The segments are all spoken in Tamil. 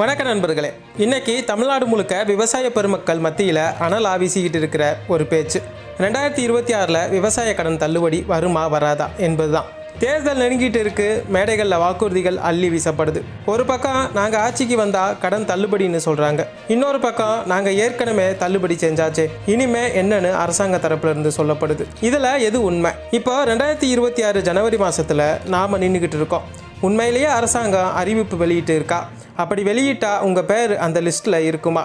வணக்க நண்பர்களே இன்னைக்கு தமிழ்நாடு முழுக்க விவசாய பெருமக்கள் மத்தியில் அனல் ஆவிசிக்கிட்டு இருக்கிற ஒரு பேச்சு. ரெண்டாயிரத்தி இருபத்தி ஆறில் விவசாய கடன் தள்ளுபடி வருமா வராதா என்பது தான் தேர்தல் நெருங்கிட்டு இருக்கு மேடைகளில் வாக்குறுதிகள் அள்ளி வீசப்படுது. ஒரு பக்கம் நாங்கள் ஆட்சிக்கு வந்தால் கடன் தள்ளுபடின்னு சொல்கிறாங்க இன்னொரு பக்கம் நாங்கள் ஏற்கனவே தள்ளுபடி செஞ்சாச்சே இனிமே என்னன்னு அரசாங்க தரப்புலருந்து சொல்லப்படுது. இதில் எது உண்மை? இப்போ ரெண்டாயிரத்தி இருபத்தி ஆறு ஜனவரி மாதத்தில் நாம் நின்றுக்கிட்டு இருக்கோம். உண்மையிலேயே அரசாங்கம் அறிவிப்பு வெளியிட்டு இருக்கா? அப்படி வெளியிட்டா உங்கள் பேர் அந்த லிஸ்ட்டில் இருக்குமா?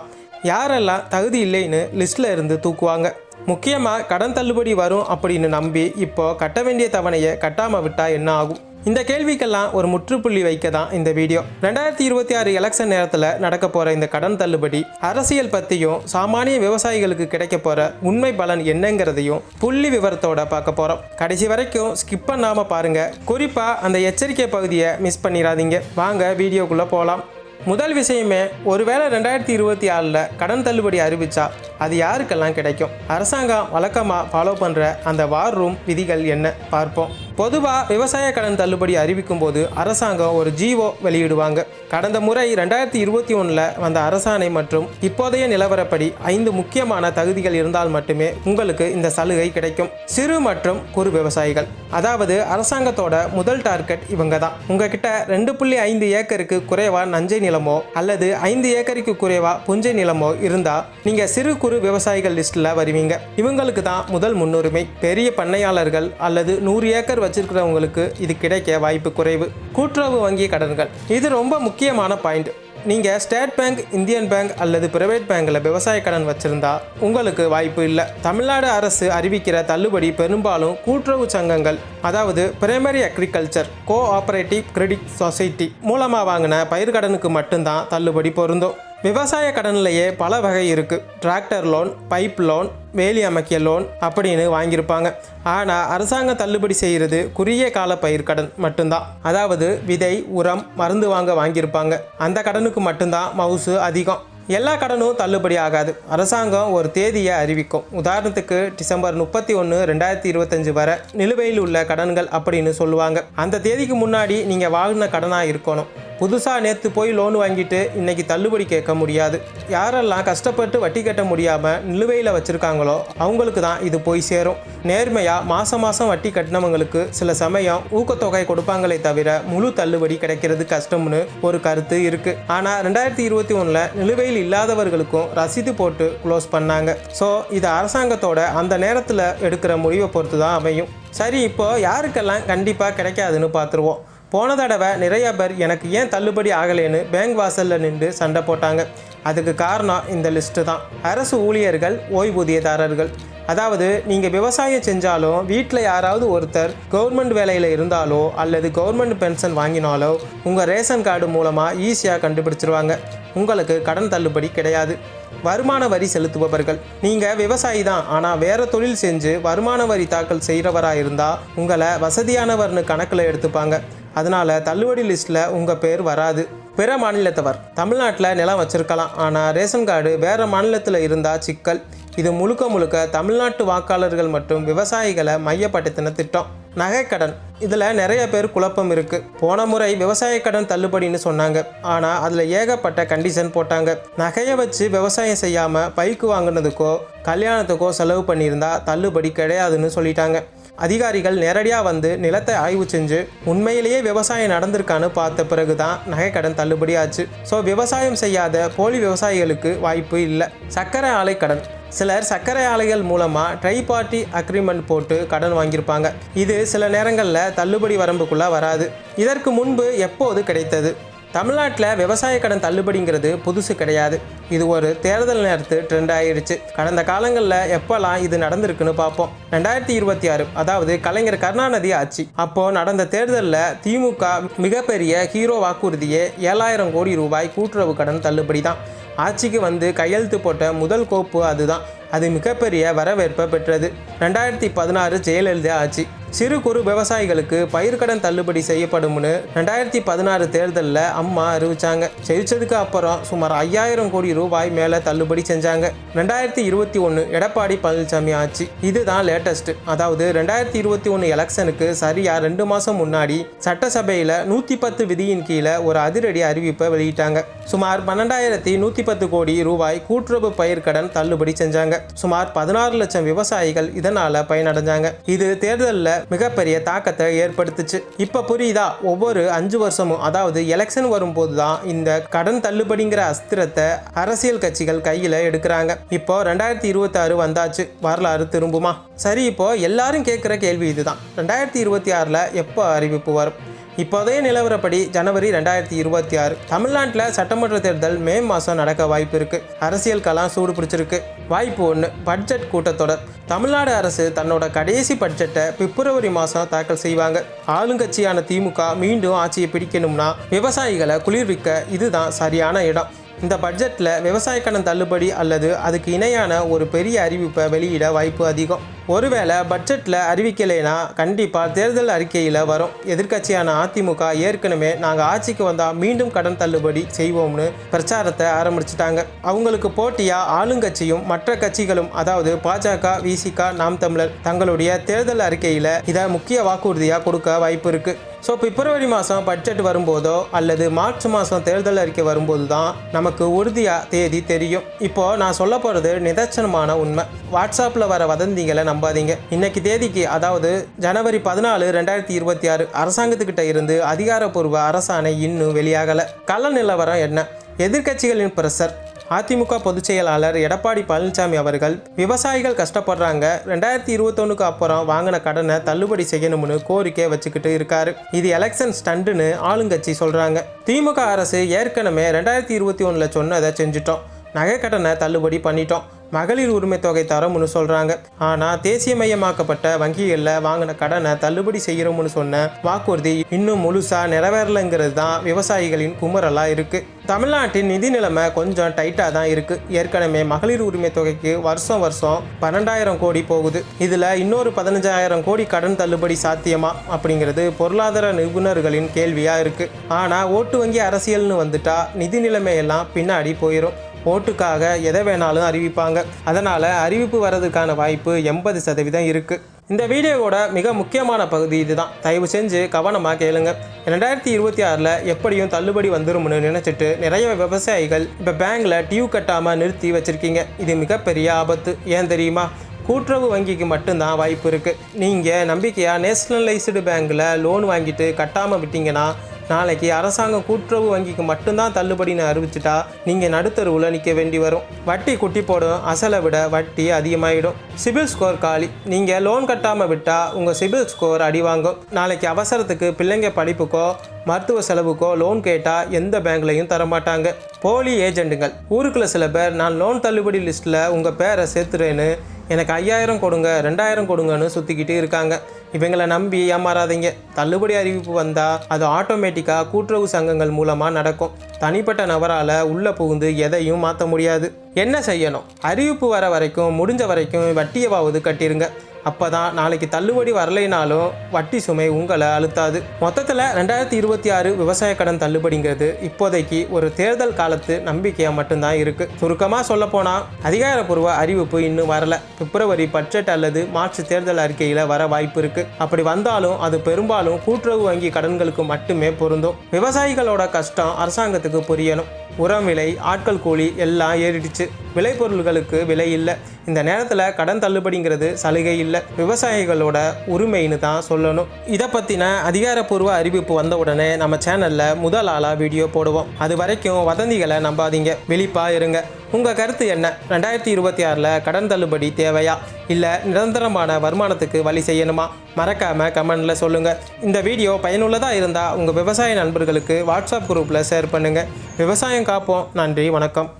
யாரெல்லாம் தகுதி இல்லைன்னு லிஸ்ட்டில் இருந்து தூக்குவாங்க. முக்கியமாக கடன் தள்ளுபடி வரும் அப்படின்னு நம்பி இப்போ கட்ட வேண்டிய தவணையை கட்டாமல் விட்டால் என்ன ஆகும்? இந்த கேள்விக்கெல்லாம் ஒரு முற்றுப்புள்ளி வைக்க தான் இந்த வீடியோ. ரெண்டாயிரத்தி இருபத்தி ஆறு எலெக்ஷன் நேரத்தில் நடக்க போகிற இந்த கடன் தள்ளுபடி அரசியல் பற்றியும் சாமானிய விவசாயிகளுக்கு கிடைக்க போகிற உண்மை பலன் என்னங்கிறதையும் புள்ளி விவரத்தோட பார்க்க போகிறோம் கடைசி வரைக்கும் ஸ்கிப் பண்ணாமல் பாருங்கள் குறிப்பாக அந்த எச்சரிக்கை பகுதியை மிஸ் பண்ணிடாதீங்க வாங்க வீடியோக்குள்ளே போகலாம் முதல் விஷயமே ஒருவேளை ரெண்டாயிரத்தி இருபத்தி ஆறில் கடன் தள்ளுபடி அறிவிச்சா அது யாருக்கெல்லாம் கிடைக்கும்? அரசாங்கம் வழக்கமாக ஃபாலோ பண்ணுற அந்த வார் ரூம் விதிகள் என்ன? பார்ப்போம். பொதுவாக விவசாய கடன் தள்ளுபடி அறிவிக்கும் போது அரசாங்கம் ஒரு ஜிஓ வெளியிடுவாங்க. கடந்த முறை ரெண்டாயிரத்தி இருபத்தி ஒன்றில் வந்த அரசாணை மற்றும் இப்போதைய நிலவரப்படி ஐந்து முக்கியமான தகுதிகள் இருந்தால் மட்டுமே உங்களுக்கு இந்த சலுகை கிடைக்கும். சிறு மற்றும் குறு விவசாயிகள். அதாவது அரசாங்கத்தோட முதல் டார்கெட் இவங்க தான் உங்ககிட்ட ரெண்டு புள்ளி ஐந்து ஏக்கருக்கு குறைவா நஞ்சை நிலமோ அல்லது ஐந்து ஏக்கருக்கு குறைவா புஞ்சை நிலமோ இருந்தால் நீங்கள் சிறு குறு விவசாயிகள் லிஸ்ட்ல வருவீங்க. இவங்களுக்கு தான் முதல் முன்னுரிமை. பெரிய பண்ணையாளர்கள் அல்லது நூறு ஏக்கர் வச்சிருக்கிறவங்களுக்கு இது கிடைக்க வாய்ப்பு குறைவு. கூட்டுறவு வங்கி கடன்கள். இது ரொம்ப முக்கியமான பாயிண்ட். நீங்கள் ஸ்டேட் பேங்க் இந்தியன் பேங்க் அல்லது பிரைவேட் பேங்க்கில் விவசாய கடன் வச்சுருந்தா உங்களுக்கு வாய்ப்பு இல்லை. தமிழ்நாடு அரசு அறிவிக்கிற தள்ளுபடி பெரும்பாலும் கூட்டுறவு சங்கங்கள் அதாவது primary agriculture cooperative credit society மூலமாக வாங்கின பயிர்கடனுக்கு மட்டும்தான் தள்ளுபடி பொருந்தும். விவசாய கடன்லையே பல வகை இருக்குது டிராக்டர் லோன் பைப் லோன் வேலி அமைக்கிய லோன் அப்படின்னு வாங்கியிருப்பாங்க. ஆனால் அரசாங்கம் தள்ளுபடி செய்கிறது குறுகிய கால பயிர் கடன் மட்டும்தான். அதாவது விதை உரம் மருந்து வாங்க வாங்கியிருப்பாங்க. அந்த கடனுக்கு மட்டும்தான் மவுசு அதிகம். எல்லா கடனும் தள்ளுபடி ஆகாது. அரசாங்கம் ஒரு தேதியை அறிவிக்கும். உதாரணத்துக்கு டிசம்பர் முப்பத்தி ஒன்று ரெண்டாயிரத்தி இருபத்தஞ்சு வரை நிலுவையில் உள்ள கடன்கள் அப்படின்னு சொல்லுவாங்க. அந்த தேதிக்கு முன்னாடி நீங்கள் வாங்கின கடனாக இருக்கணும். புதுசாக நேற்று போய் லோன் வாங்கிட்டு இன்னைக்கு தள்ளுபடி கேட்க முடியாது. யாரெல்லாம் கஷ்டப்பட்டு வட்டி கட்ட முடியாமல் நிலுவையில் வச்சுருக்காங்களோ அவங்களுக்கு தான் இது போய் சேரும். நேர்மையாக மாதம் மாதம் வட்டி கட்டினவங்களுக்கு சில சமயம் ஊக்கத்தொகை கொடுப்பாங்களே தவிர முழு தள்ளுபடி கிடைக்கிறது கஷ்டம்னு ஒரு கருத்து இருக்குது ஆனால் ரெண்டாயிரத்தி இருபத்தி ஒன்றில் நிலுவையில் இல்லாதவர்களுக்கும் ரசீது போட்டு க்ளோஸ் பண்ணாங்க. ஸோ இது அரசாங்கத்தோட அந்த நேரத்தில் எடுக்கிற முடிவை பொறுத்து தான் அமையும். சரி இப்போ யாருக்கெல்லாம் கண்டிப்பாக கிடைக்காதுன்னு பார்த்துருவோம். போன தடவை நிறைய பேர் எனக்கு ஏன் தள்ளுபடி ஆகலைன்னு பேங்க் வாசலில் நின்று சண்டை போட்டாங்க. அதுக்கு காரணம் இந்த லிஸ்ட்டு தான். அரசு ஊழியர்கள் ஓய்வூதியதாரர்கள். அதாவது நீங்கள் விவசாயம் செஞ்சாலும் வீட்டில் யாராவது ஒருத்தர் கவர்மெண்ட் வேலையில் இருந்தாலோ அல்லது கவர்மெண்ட் பென்ஷன் வாங்கினாலோ உங்கள் ரேஷன் கார்டு மூலமாக ஈஸியாக கண்டுபிடிச்சிருவாங்க. உங்களுக்கு கடன் தள்ளுபடி கிடையாது. வருமான வரி செலுத்துபவர்கள். நீங்கள் விவசாயி தான் ஆனால் வேறு தொழில் செஞ்சு வருமான வரி தாக்கல் செய்கிறவராக இருந்தால் உங்களை வசதியானவர்னு கணக்கில் எடுத்துப்பாங்க. அதனால் தள்ளுபடி லிஸ்ட்டில் உங்கள் பேர் வராது. பிற மாநிலத்தவர் தமிழ்நாட்டில் நிலம் வச்சிருக்கலாம். ஆனால் ரேஷன் கார்டு வேறு மாநிலத்தில் இருந்தால் சிக்கல். இது முழுக்க முழுக்க தமிழ்நாட்டு வாக்காளர்கள் மற்றும் விவசாயிகளை மையப்படுத்தின திட்டம். நகைக்கடன் இதில் நிறைய பேர் குழப்பம் இருக்குது போன முறை விவசாய கடன் தள்ளுபடின்னு சொன்னாங்க. ஆனால் அதில் ஏகப்பட்ட கண்டிஷன் போட்டாங்க. நகையை வச்சு விவசாயம் செய்யாமல் பைக்கு வாங்கினதுக்கோ கல்யாணத்துக்கோ செலவு பண்ணியிருந்தா தள்ளுபடி கிடையாதுன்னு சொல்லிட்டாங்க. அதிகாரிகள் நேரடியாக வந்து நிலத்தை ஆய்வு செஞ்சு உண்மையிலேயே விவசாயம் நடந்திருக்கான்னு பார்த்த பிறகு தான் நகைக்கடன் தள்ளுபடி ஆச்சு. ஸோ விவசாயம் செய்யாத போலி விவசாயிகளுக்கு வாய்ப்பு இல்லை. சர்க்கரை ஆலை கடன். சிலர் சர்க்கரை ஆலைகள் மூலமாக ட்ரை பார்ட்டி அக்ரிமெண்ட் போட்டு கடன் வாங்கியிருப்பாங்க. இது சில நேரங்களில் தள்ளுபடி வரம்புக்குள்ளே வராது. இதற்கு முன்பு எப்போது கிடைத்தது? தமிழ்நாட்டில் விவசாய கடன் தள்ளுபடிங்கிறது புதுசு கிடையாது. இது ஒரு தேர்தல் நேரத்து ட்ரெண்ட் ஆயிடுச்சு கடந்த காலங்களில் எப்போல்லாம் இது நடந்திருக்குன்னு பார்ப்போம். ரெண்டாயிரத்தி இருபத்தி ஆறு அதாவது கலைஞர் கருணாநிதி ஆட்சி. அப்போ நடந்த தேர்தலில் திமுக மிகப்பெரிய ஹீரோ வாக்குறுதியே ஏழாயிரம் கோடி ரூபாய் கூட்டுறவு கடன் தள்ளுபடி தான். ஆட்சிக்கு வந்து கையெழுத்து போட்ட முதல் கோப்பு அதுதான். அது மிகப்பெரிய வரவேற்பை பெற்றது. ரெண்டாயிரத்தி பதினாறு ஜெயலலிதா ஆட்சி. சிறு குறு விவசாயிகளுக்கு பயிர்க்கடன் தள்ளுபடி செய்யப்படும்னு ரெண்டாயிரத்தி பதினாறு தேர்தலில் அம்மா அறிவித்தாங்க ஜெயிச்சதுக்கு அப்புறம் சுமார் ஐயாயிரம் கோடி ரூபாய் மேலே தள்ளுபடி செஞ்சாங்க. ரெண்டாயிரத்தி இருபத்தி ஒன்று எடப்பாடி பழனிசாமி ஆட்சி. இதுதான் லேட்டஸ்ட் அதாவது ரெண்டாயிரத்தி இருபத்தி ஒன்று எலெக்ஷனுக்கு சரியாக ரெண்டு மாதம் முன்னாடி சட்டசபையில் நூற்றி பத்து விதியின் கீழே ஒரு அதிரடி அறிவிப்பை வெளியிட்டாங்க. சுமார் பன்னெண்டாயிரத்தி நூற்றி பத்து கோடி ரூபாய் கூட்டுறவு பயிர்க்கடன் தள்ளுபடி செஞ்சாங்க. சுமார் பதினாறு லட்சம் விவசாயிகள் இதனால் பயனடைஞ்சாங்க. இது தேர்தலில் மிகப்பெரிய தாக்கத்தை ஏற்படுத்துச்சு. இப்போ புரியுதா? ஒவ்வொரு அஞ்சு வருஷமும் அதாவது எலெக்ஷன் வரும்போது தான் இந்த கடன் தள்ளுபடிங்கிற அஸ்திரத்தை அரசியல் கட்சிகள் கையில் எடுக்கிறாங்க. இப்போ ரெண்டாயிரத்தி இருபத்தாறு வந்தாச்சு. வரலாறு திரும்புமா? சரி இப்போ எல்லாரும் கேட்குற கேள்வி இதுதான். ரெண்டாயிரத்தி இருபத்தி ஆறில் எப்போ அறிவிப்பு வரும்? இப்போதைய நிலவரப்படி ஜனவரி ரெண்டாயிரத்தி இருபத்தி ஆறு தமிழ்நாட்டில் சட்டமன்ற தேர்தல் மே மாதம் நடக்க வாய்ப்பு இருக்கு. அரசியல் கலாம் சூடு பிடிச்சிருக்கு. வாய்ப்பு ஒன்று பட்ஜெட் கூட்டத்தொடர். தமிழ்நாடு அரசு தன்னோட கடைசி பட்ஜெட்டை பிப்ரவரி மாதம் தாக்கல் செய்வாங்க. ஆளுங்கட்சியான திமுக மீண்டும் ஆட்சியை பிடிக்கணும்னா விவசாயிகளை குளிர்விக்க இதுதான் சரியான இடம். இந்த பட்ஜெட்டில் விவசாய கடன் தள்ளுபடி அல்லது அதுக்கு இணையான ஒரு பெரிய அறிவிப்பை வெளியிட வாய்ப்பு அதிகம். ஒருவேளை பட்ஜெட்டில் அறிவிக்கலைனா கண்டிப்பாக தேர்தல் அறிக்கையில் வரும். எதிர்க்கட்சியான அதிமுக ஏற்கனவே நாங்கள் ஆட்சிக்கு வந்தால் மீண்டும் கடன் தள்ளுபடி செய்வோம்னு பிரச்சாரத்தை ஆரம்பிச்சிட்டாங்க. அவங்களுக்கு போட்டியாக ஆளுங்கட்சியும் மற்ற கட்சிகளும் அதாவது பாஜக விசிக நாம் தமிழர் தங்களுடைய தேர்தல் அறிக்கையில் இதை முக்கிய வாக்குறுதியாக கொடுக்க வாய்ப்பு இருக்குது ஸோ பிப்ரவரி மாதம் பட்ஜெட் வரும்போதோ அல்லது மார்ச் மாதம் தேர்தல் அறிக்கை வரும்போது தான் நமக்கு உறுதியாக தேதி தெரியும். இப்போது நான் சொல்ல போகிறது நிதர்சனமான உண்மை. வாட்ஸ்அப்பில் வர வதந்திகளை நம்பாதீங்க. இன்னைக்கு தேதிக்கு அதாவது ஜனவரி பதினாலு ரெண்டாயிரத்தி இருபத்தி ஆறு அரசாங்கத்துக்கிட்ட இருந்து அதிகாரப்பூர்வ அரசாணை இன்னும் வெளியாகலை. கள்ள நிலவரம் என்ன? எதிர்க்கட்சிகளின் பிரஷர். அதிமுக பொதுச் செயலாளர் எடப்பாடி பழனிசாமி அவர்கள் விவசாயிகள் கஷ்டப்படுறாங்க ரெண்டாயிரத்தி இருபத்தொன்னுக்கு அப்புறம் வாங்கின கடனை தள்ளுபடி செய்யணும்னு கோரிக்கை வச்சுக்கிட்டு இருக்காரு. இது எலெக்ஷன் ஸ்டண்டுன்னு ஆளுங்கட்சி சொல்றாங்க. திமுக அரசு ஏற்கனவே ரெண்டாயிரத்தி இருபத்தி ஒன்றில் சொன்னதை செஞ்சுட்டோம். நகை கடனை தள்ளுபடி பண்ணிட்டோம். மகளிர் உரிமை தொகை தரோம்னு சொல்கிறாங்க ஆனால் தேசியமயமாக்கப்பட்ட வங்கிகளில் வாங்கின கடனை தள்ளுபடி செய்கிறோம்னு சொன்ன வாக்குறுதி இன்னும் முழுசாக நிறைவேறலைங்கிறது தான் விவசாயிகளின் குமரலாக இருக்குது தமிழ்நாட்டின் நிதி நிலைமை கொஞ்சம் டைட்டாக தான் இருக்குது ஏற்கனவே மகளிர் உரிமை தொகைக்கு வருஷம் வருஷம் பன்னெண்டாயிரம் கோடி போகுது. இதில் இன்னொரு பதினஞ்சாயிரம் கோடி கடன் தள்ளுபடி சாத்தியமா? அப்படிங்கிறது பொருளாதார நிபுணர்களின் கேள்வியாக இருக்குது ஆனால் ஓட்டு வங்கி அரசியல்னு வந்துட்டா நிதி நிலைமையெல்லாம் பின்னாடி போயிடும் ஓட்டுக்காக எதை வேணாலும் அறிவிப்பாங்க. அதனால் அறிவிப்பு வர்றதுக்கான வாய்ப்பு எண்பது சதவீதம் இருக்குது இந்த வீடியோவோட மிக முக்கியமான பகுதி இதுதான். தயவு செஞ்சு கவனமாக கேளுங்க. ரெண்டாயிரத்தி இருபத்தி ஆறில் எப்படியும் தள்ளுபடி வந்துரும்னு நினச்சிட்டு நிறைய விவசாயிகள் இப்போ பேங்க்கில் டியூ கட்டாமல் நிறுத்தி வச்சுருக்கீங்க. இது மிகப்பெரிய ஆபத்து. ஏன் தெரியுமா? கூட்டுறவு வங்கிக்கு மட்டும்தான் வாய்ப்பு இருக்குது நீங்கள் நம்பிக்கையாக நேஷ்னலைஸ்டு பேங்க்கில் லோன் வாங்கிட்டு கட்டாமல் விட்டீங்கன்னா நாளைக்கு அரசாங்கம் கூட்டுறவு வங்கிக்கு மட்டும்தான் தள்ளுபடின்னு அறிவிச்சிட்டா நீங்கள் நடுத்தருவில் நிற்க வேண்டி வரும். வட்டி குட்டி போடும் அசலை விட வட்டி அதிகமாகிடும் சிபில் ஸ்கோர் காலி. நீங்கள் லோன் கட்டாமல் விட்டால் உங்கள் சிபில் ஸ்கோர் அடி வாங்கும். நாளைக்கு அவசரத்துக்கு பிள்ளைங்க படிப்புக்கோ மருத்துவ செலவுக்கோ லோன் கேட்டால் எந்த பேங்க்லையும் தரமாட்டாங்க. போலி ஏஜெண்டுங்கள் ஊருக்குள்ள சில பேர் நான் லோன் தள்ளுபடி லிஸ்ட்டில் உங்கள் பேரை சேர்த்துறேன்னு எனக்கு ஐயாயிரம் கொடுங்க ரெண்டாயிரம் கொடுங்கன்னு சுற்றிக்கிட்டு இருக்காங்க. இவங்களை நம்பி ஏமாறாதீங்க. தள்ளுபடி அறிவிப்பு வந்தால் அது ஆட்டோமேட்டிக்காக கூட்டுறவு சங்கங்கள் மூலமாக நடக்கும். தனிப்பட்ட நபரால் உள்ளே புகுந்து எதையும் மாற்ற முடியாது. என்ன செய்யணும்? அறிவிப்பு வர வரைக்கும் முடிஞ்ச வரைக்கும் வட்டியவாவது கட்டிருங்க. அப்போ தான் நாளைக்கு தள்ளுபடி வரலைனாலும் வட்டி சுமை உங்களை அழுத்தாது. மொத்தத்தில் ரெண்டாயிரத்தி இருபத்தி ஆறு விவசாய கடன் தள்ளுபடிங்கிறது இப்போதைக்கு ஒரு தேர்தல் காலத்து நம்பிக்கையாக மட்டும்தான் இருக்குது சுருக்கமாக சொல்லப்போனால் அதிகாரப்பூர்வ அறிவிப்பு இன்னும் வரல. பிப்ரவரி பட்ஜெட் அல்லது மார்ச் தேர்தல் அறிக்கையில் வர வாய்ப்பு இருக்குது அப்படி வந்தாலும் அது பெரும்பாலும் கூட்டுறவு வங்கி கடன்களுக்கு மட்டுமே பொருந்தும். விவசாயிகளோட கஷ்டம் அரசாங்கத்துக்கு புரியணும். உரம் விலை ஆட்கள் கூலி எல்லாம் ஏறிடுச்சு. விளைபொருள்களுக்கு விலை இல்லை. இந்த நேரத்தில் கடன் தள்ளுபடிங்கிறது சலுகை இல்லை. விவசாயிகளோட உரிமைன்னு தான் சொல்லணும். இதை பற்றின அதிகாரப்பூர்வ அறிவிப்பு வந்த உடனே நம்ம சேனலில் முதல் ஆளாக வீடியோ போடுவோம். அது வரைக்கும் வதந்திகளை நம்பாதீங்க. விழிப்பாக இருங்க. உங்கள் கருத்து என்ன? ரெண்டாயிரத்தி இருபத்தி ஆறில் கடன் தள்ளுபடி தேவையா? இல்லை நிரந்தரமான வருமானத்துக்கு வழி செய்யணுமா? மறக்காமல் கமெண்டில் சொல்லுங்கள் இந்த வீடியோ பயனுள்ளதாக இருந்தால் உங்கள் விவசாய நண்பர்களுக்கு வாட்ஸ்அப் குரூப்பில் ஷேர் பண்ணுங்கள் விவசாயம் காப்போம். நன்றி வணக்கம்.